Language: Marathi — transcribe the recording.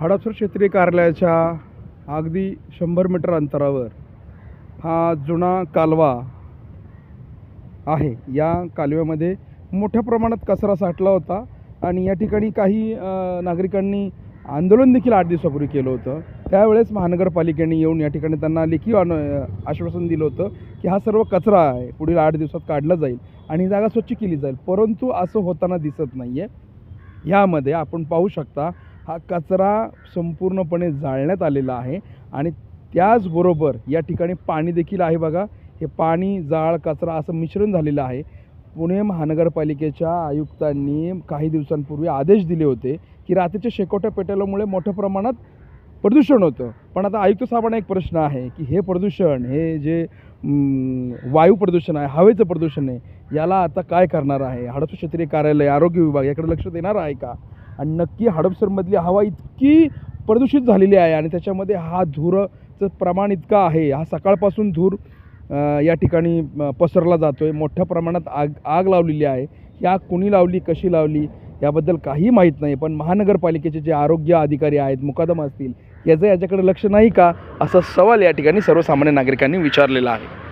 हडपसर क्षेत्रीय कार्यालयाच्या अगदी शंभर मीटर अंतरावर हा जुना कालवा आहे. या कालव्यामध्ये मोठ्या प्रमाणात कचरा साठला होता आणि या ठिकाणी काही नागरिकांनी आंदोलन देखील आठ दिवसापूर्वी केलं होतं. त्यावेळेस महानगरपालिकेने येऊन या ठिकाणी त्यांना लेखी अन आश्वासन दिलं होतं की हा सर्व कचरा आहे पुढील आठ दिवसात काढला जाईल आणि ही जागा स्वच्छ केली जाईल. परंतु असं होताना दिसत नाही आहे ह्यामध्ये आपण पाहू शकता हा कचरा संपूर्णपणे जाळण्यात आलेला आहे आणि त्याचबरोबर या ठिकाणी पाणी देखील आहे बघा. हे पाणी जाळ कचरा असं मिश्रण झालेलं आहे. पुणे महानगरपालिकेच्या आयुक्तांनी काही दिवसांपूर्वी आदेश दिले होते की रात्रीच्या शेकोट्या पेटवल्यामुळे मोठ्या प्रमाणात प्रदूषण होतं. पण आता आयुक्त साहेबांना एक प्रश्न आहे की हे प्रदूषण हे जे वायू प्रदूषण आहे हवेचं प्रदूषण आहे याला आता काय करणार आहे? हडपसर क्षेत्रीय कार्यालय आरोग्य विभाग याकडे लक्ष देणार आहे का? आणि नक्की हडपसरमधली हवा इतकी प्रदूषित झालेली आहे आणि त्याच्यामध्ये हा धुरचं प्रमाण इतकं आहे. हा सकाळपासून धूर या ठिकाणी पसरला जातो आहे मोठ्या प्रमाणात आग आग लावलेली आहे. या आग कुणी लावली कशी लावली याबद्दल काही माहीत नाही. पण महानगरपालिकेचे जे आरोग्य अधिकारी आहेत मुकादम असतील याचं याच्याकडे लक्ष नाही का? असा सवाल या ठिकाणी सर्वसामान्य नागरिकांनी विचारलेला आहे.